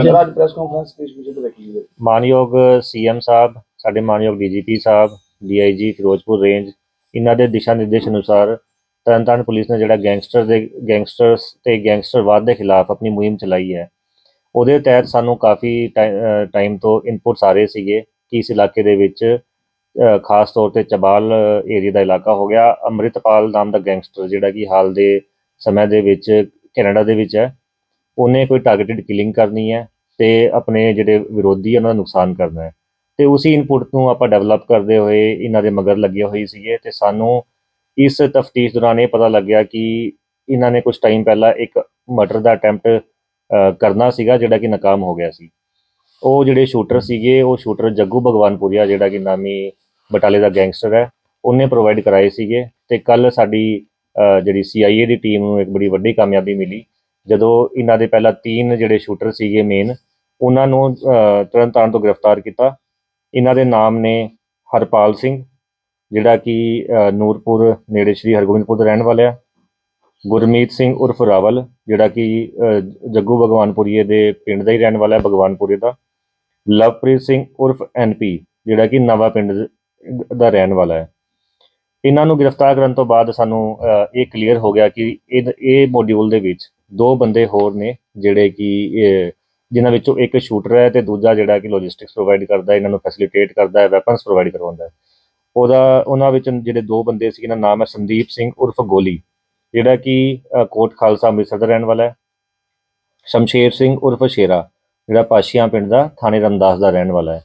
ਅੱਜ press conference ਵਿਸ਼ੇ ਤੇ ਰੱਖੀ ਹੈ ਮਾਨਯੋਗ ਸੀਐਮ ਸਾਹਿਬ ਸਾਡੇ ਮਾਨਯੋਗ ਡੀਜੀਪੀ ਸਾਹਿਬ ਡੀਆਈਜੀ ਫਿਰੋਜ਼ਪੁਰ ਰੇਂਜ ਇਹਨਾਂ ਦੇ ਦਿਸ਼ਾ ਨਿਰਦੇਸ਼ ਅਨੁਸਾਰ ਤਰਨਤਾਰਨ ਪੁਲਿਸ ਨੇ ਜਿਹੜਾ ਗੈਂਗਸਟਰ ਦੇ ਗੈਂਗਸਟਰਸ ਤੇ ਗੈਂਗਸਟਰਵਾਦ ਦੇ ਖਿਲਾਫ ਆਪਣੀ ਮੁਹਿੰਮ ਚਲਾਈ ਹੈ। ਉਹਦੇ ਤਹਿਤ ਸਾਨੂੰ ਕਾਫੀ ਟਾਈਮ ਤੋਂ ਇਨਪੁਟਸ ਆ ਰਹੇ ਸੀਗੇ। ਕਿ ਇਸ ਇਲਾਕੇ ਦੇ ਵਿੱਚ ਖਾਸ ਤੌਰ ਤੇ ਚਬਾਲ ਏਰੀਆ ਦਾ ਇਲਾਕਾ ਹੋ ਗਿਆ। ਅੰਮ੍ਰਿਤਪਾਲ ਨਾਮ ਦਾ ਗੈਂਗਸਟਰ ਜਿਹੜਾ ਕਿ ਹਾਲ ਦੇ ਸਮੇਂ ਦੇ ਵਿੱਚ ਕੈਨੇਡਾ ਦੇ ਵਿੱਚ ਹੈ। ਉਹਨੇ ਕੋਈ ਟਾਰਗੇਟਡ ਕਿਲਿੰਗ ਕਰਨੀ ਹੈ ਤੇ ਆਪਣੇ ਜਿਹੜੇ ਵਿਰੋਧੀ ਉਹਨਾਂ ਦਾ ਨੁਕਸਾਨ ਕਰਨਾ ਹੈ। ਤੇ ਉਸੇ ਇਨਪੁਟ ਨੂੰ ਆਪਾਂ ਡਿਵੈਲਪ ਕਰਦੇ ਹੋਏ ਇਹਨਾਂ ਦੇ ਮਗਰ ਲੱਗੇ ਹੋਏ ਸੀਗੇ ਤੇ ਸਾਨੂੰ ਇਸ ਤਫਤੀਸ਼ ਦੌਰਾਨ ਇਹ ਪਤਾ ਲੱਗਿਆ ਕਿ ਇਹਨਾਂ ਨੇ ਕੁਝ ਟਾਈਮ ਪਹਿਲਾਂ ਇੱਕ ਮਰਡਰ ਦਾ ਅਟੈਂਪਟ ਕਰਨਾ ਸੀਗਾ ਜਿਹੜਾ ਕਿ ਨਾਕਾਮ ਹੋ ਗਿਆ ਸੀ। ਉਹ ਜਿਹੜੇ ਸ਼ੂਟਰ ਸੀਗੇ ਉਹ ਸ਼ੂਟਰ ਜੱਗੂ ਭਗਵਾਨਪੁਰੀਆ ਜਿਹੜਾ ਕਿ ਨਾਮੀ ਬਟਾਲੇ ਦਾ ਗੈਂਗਸਟਰ ਹੈ ਉਹਨੇ ਪ੍ਰੋਵਾਈਡ ਕਰਾਏ ਸੀਗੇ ਤੇ ਕੱਲ ਸਾਡੀ ਅ, ਜਿਹੜੀ CIA ਦੀ ਟੀਮ ਨੂੰ ਇੱਕ ਬੜੀ ਵੱਡੀ ਕਾਮਯਾਬੀ ਮਿਲੀ। ਜਦੋਂ ਇਹਨਾਂ ਦੇ ਪਹਿਲਾਂ ਤਿੰਨ ਜਿਹੜੇ ਸ਼ੂਟਰ ਸੀਗੇ ਮੇਨ ਉਹਨਾਂ ਨੂੰ ਅ, ਤਰਨਤਾਰਨ ਤੋਂ ਗ੍ਰਿਫਤਾਰ ਕੀਤਾ। ਇਹਨਾਂ ਦੇ ਨਾਮ ਨੇ ਹਰਪਾਲ ਸਿੰਘ ਜਿਹੜਾ ਕਿ ਨੂਰਪੁਰ ਨੇੜੇ ਸ਼੍ਰੀ ਹਰਗੋਬਿੰਦਪੁਰ ਦਾ ਰਹਿਣ ਵਾਲਾ ਹੈ ਗੁਰਮੀਤ ਸਿੰਘ ਉਰਫ ਰਾਵਲ ਜਿਹੜਾ ਕਿ ਜੱਗੂ ਭਗਵਾਨਪੁਰੀਏ ਦੇ ਪਿੰਡ ਦਾ ਹੀ ਰਹਿਣ ਵਾਲਾ ਹੈ ਭਗਵਾਨਪੁਰੇ ਦਾ। ਲਵਪ੍ਰੀਤ ਸਿੰਘ ਉਰਫ ਐਨਪੀ ਜਿਹੜਾ ਕਿ ਨਵਾਂ ਪਿੰਡ ਦਾ ਰਹਿਣ ਵਾਲਾ ਹੈ। ਇਹਨਾਂ ਨੂੰ ਗ੍ਰਿਫਤਾਰ ਕਰਨ ਤੋਂ ਬਾਅਦ ਸਾਨੂੰ ਇਹ ਕਲੀਅਰ ਹੋ ਗਿਆ ਕਿ ਇਹ ਇਹ ਮੋਡਿਊਲ ਦੇ ਵਿੱਚ ਦੋ ਬੰਦੇ ਹੋਰ ਨੇ ਜਿਹੜੇ ਕਿ ਅ, ਜਿਨ੍ਹਾਂ ਵਿੱਚੋਂ ਇੱਕ ਸ਼ੂਟਰ ਹੈ ਤੇ ਦੂਜਾ ਜਿਹੜਾ ਕਿ ਲੌਜਿਸਟਿਕਸ ਪ੍ਰੋਵਾਈਡ ਕਰਦਾ ਇਹਨਾਂ ਨੂੰ ਫੈਸਿਲਿਟੇਟ ਕਰਦਾ ਹੈ ਵੈਪਨਸ ਪ੍ਰੋਵਾਈਡ ਕਰਵਾਉਂਦਾ ਹੈ। ਉਹਦਾ ਉਹਨਾਂ ਵਿੱਚ ਜਿਹੜੇ ਦੋ ਬੰਦੇ ਸੀ ਇਹਨਾਂ ਨਾਮ ਹੈ ਸੰਦੀਪ ਸਿੰਘ ਉਰਫ ਗੋਲੀ ਜਿਹੜਾ ਕਿ ਕੋਟ ਖਾਲਸਾ ਅੰਮ੍ਰਿਤਸਰ ਦਾ ਰਹਿਣ ਵਾਲਾ ਹੈ। ਸ਼ਮਸ਼ੇਰ ਸਿੰਘ ਉਰਫ ਸ਼ੇਰਾ ਜਿਹੜਾ ਪਾਸ਼ੀਆਂ ਪਿੰਡ ਦਾ ਥਾਣੇ ਰਮਦਾਸ ਦਾ ਰਹਿਣ ਵਾਲਾ ਹੈ।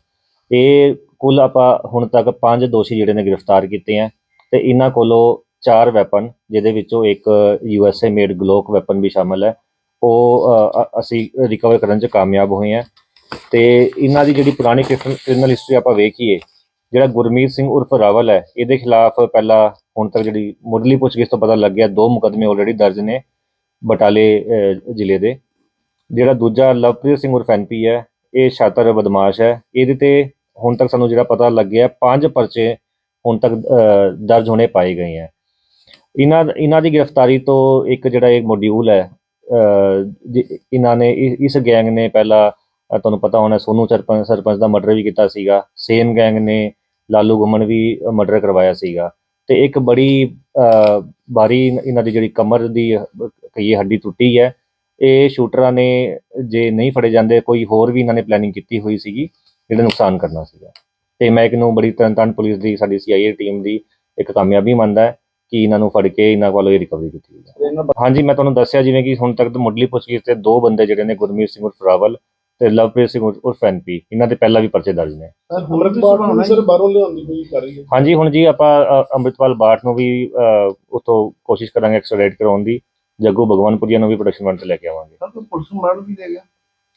ਇਹ ਕੁੱਲ ਆਪਾਂ ਹੁਣ ਤੱਕ ਪੰਜ ਦੋਸ਼ੀ ਜਿਹੜੇ ਨੇ ਗ੍ਰਿਫਤਾਰ ਕੀਤੇ ਹੈ ਤੇ ਇਹਨਾਂ ਕੋਲੋਂ ਚਾਰ ਵੈਪਨ ਜਿਹਦੇ ਵਿੱਚੋਂ ਇੱਕ ਯੂਐਸਏ ਮੇਡ ਗਲੋਕ ਵੈਪਨ ਵੀ ਸ਼ਾਮਲ ਹੈ। ਉਹ ਅਸੀਂ ਰਿਕਵਰ ਕਰਨ 'ਚ ਕਾਮਯਾਬ ਹੋਏ ਹਾਂ। ਤੇ ਇਹਨਾਂ ਦੀ ਜਿਹੜੀ ਪੁਰਾਣੀ ਕ੍ਰਿਮੀਨਲ ਹਿਸਟਰੀ ਆਪਾਂ ਵੇਖੀਏ, ਜਿਹੜਾ ਗੁਰਮੀਤ ਸਿੰਘ ਉਰਫ ਰਾਵਲ ਹੈ, ਇਹਦੇ ਖਿਲਾਫ ਪਹਿਲਾਂ ਹੁਣ ਤੱਕ ਜਿਹੜੀ ਮੁੱਢਲੀ ਪੁੱਛਗਿੱਛ ਤੋਂ ਪਤਾ ਲੱਗਿਆ, ਦੋ ਮੁਕਦਮੇ ਆਲਰੇਡੀ ਦਰਜ ਨੇ ਬਟਾਲੇ ਜ਼ਿਲ੍ਹੇ ਦੇ। ਜਿਹੜਾ ਦੂਜਾ ਲਵਪ੍ਰੀਤ ਸਿੰਘ ਉਰਫ ਐਨਪੀ ਹੈ, ਇਹ ਛਾਤਰ ਬਦਮਾਸ਼ ਹੈ। ਇਹਦੇ ਤੇ ਹੁਣ ਤੱਕ ਸਾਨੂੰ ਜਿਹੜਾ ਪਤਾ ਲੱਗਿਆ, ਪੰਜ ਪਰਚੇ ਹੁਣ ਤੱਕ ਦਰਜ ਹੋਣੇ ਪਾਏ ਗਏ ਹੈ। ਇਹਨਾਂ ਇਹਨਾਂ ਦੀ ਗ੍ਰਿਫਤਾਰੀ ਤੋਂ ਇੱਕ ਜਿਹੜਾ ਇਹ ਮੋਡਿਊਲ ਹੈ ਅ, ਜਿ- ਇਹਨਾਂ ਨੇ ਇ- ਇਸ ਗੈਂਗ ਨੇ ਪਹਿਲਾਂ ਅ, ਤੁਹਾਨੂੰ ਪਤਾ ਹੋਣਾ ਸੋਨੂ ਸਰਪੰਚ ਸਰਪੰਚ ਦਾ ਮਰਡਰ ਵੀ ਕੀਤਾ ਸੀਗਾ ਸੇਮ ਗੈਂਗ ਨੇ ਲਾਲੂ ਗੁੰਮਣ ਵੀ ਮਰਡਰ ਕਰਵਾਇਆ ਸੀਗਾ ਤੇ ਇੱਕ ਬੜੀ ਅ, ਬਾਰੀ ਇਹਨਾਂ ਦੀ ਜਿਹੜੀ ਕਮਰ ਦੀ ਅ, ਕਹੀਏ ਹੱਡੀ ਟੁੱਟੀ ਹੈ ਇਹ ਸ਼ੂਟਰਾਂ ਨੇ ਜੇ ਨਹੀਂ ਫੜੇ ਜਾਂਦੇ ਕੋਈ ਹੋਰ ਵੀ ਇਹਨਾਂ ਨੇ ਪਲੈਨਿੰਗ ਕੀਤੀ ਹੋਈ ਸੀਗੀ ਜਿਹੜਾ ਨੁਕਸਾਨ ਕਰਨਾ ਸੀਗਾ। ਤੇ ਮੈਂ ਇੱਕ ਨੂੰ ਬੜੀ ਤਰਨਤਾਰਨ ਪੁਲਿਸ ਦੀ ਸਾਡੀ CIA ਟੀਮ ਦੀ ਇੱਕ ਕਾਮਯਾਬੀ ਮੰਨਦਾ ਹੈ। ਕਿ ਇਹਨਾਂ ਨੂੰ ਫੜ ਕੇ ਇਹਨਾਂ ਕੋਲੋਂ ਇਹ ਰਿਕਵਰੀ ਕੀਤੀ ਗਈ ਹੈ। ਹਾਂਜੀ ਮੈਂ ਤੁਹਾਨੂੰ ਦੱਸਿਆ ਜਿਵੇਂ ਕਿ ਹੁਣ ਤੱਕ ਤਾਂ ਮੁੱਢਲੀ ਪੁੱਛਗਿੱਛ ਤੇ ਦੋ ਬੰਦੇ ਜਿਹੜੇ ਨੇ ਗੁਰਮੀਤ ਸਿੰਘ ਉਰਫ ਰਾਵਲ ਤੇ ਲਵਪ੍ਰੀਤ ਸਿੰਘ ਉਰਫ ਐਨਪੀ ਇਹਨਾਂ ਦੇ ਪਹਿਲਾਂ ਵੀ ਪਰਚੇ ਦਰਜ ਨੇ। ਅੰਮ੍ਰਿਤਪਾਲ ਸਰ ਬਾਹਰੋਂ ਲਿਆਉਂਦੀ ਕੋਈ ਕਰ ਰਹੀ ਹੈ। ਹਾਂਜੀ ਹੁਣ ਜੀ ਆਪਾਂ ਅ, ਅੰਮ੍ਰਿਤਪਾਲ ਬਾਠ ਨੂੰ ਵੀ ਅ, ਉੱਥੋਂ ਕੋਸ਼ਿਸ਼ ਕਰਾਂਗੇ ਐਕਸਟ੍ਰੈਟ ਕਰਾਉਣ ਦੀ ਜੱਗੂ ਭਗਵਾਨਪੁਰੀਆ ਨੂੰ ਵੀ ਪ੍ਰੋਡਕਸ਼ਨ ਵਾਰੰਟ ਤੇ ਲੈ ਕੇ ਆਵਾਂਗੇ। ਸਰ ਕੋਈ ਪੁਲਿਸ ਰਿਮਾਂਡ ਵੀ ਦੇ ਗਿਆ।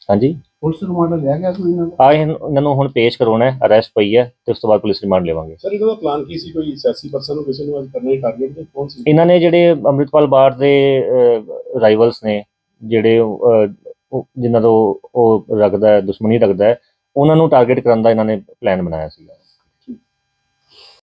ਹਾਂਜੀ। ਪੁਲਿਸ ਰਿਮਾਂਡ ਲਿਆ ਗਿਆ ਕੋਈ ਇਹਨਾਂ ਦਾ? ਆ ਇਹਨਾਂ ਨੂੰ ਹੁਣ ਪੇਸ਼ ਕਰਾਉਣਾ ਹੈ ਅਰੈਸਟ ਪਈ ਹੈ ਤੇ ਉਸ ਤੋਂ ਬਾਅਦ ਪੁਲਿਸ ਰਿਮਾਂਡ ਲਵਾਂਗੇ। ਸਰ ਇਹਦਾ ਪਲਾਨ ਕੀ ਸੀ? ਕੋਈ ਸਿਆਸੀ ਪਰਸਨ ਨੂੰ ਕਿਸੇ ਨੂੰ ਅੱਜ ਕਰਨਾ ਹੀ ਟਾਰਗੇਟ ਤੇ ਕੌਣ ਸੀ? ਇਹਨਾਂ ਨੇ ਜਿਹੜੇ ਅੰਮ੍ਰਿਤਪਾਲ ਬਾਠ ਦੇ ਰਾਈਵਲਸ ਨੇ ਜਿਹੜੇ ਜਿਨ੍ਹਾਂ ਤੋਂ ਉਹ ਰੱਖਦਾ ਹੈ ਦੁਸ਼ਮਣੀ ਰੱਖਦਾ ਹੈ ਉਹਨਾਂ ਨੂੰ ਟਾਰਗੇਟ ਕਰਨ ਦਾ ਇਹਨਾਂ ਨੇ ਪਲਾਨ ਬਣਾਇਆ ਸੀਗਾ।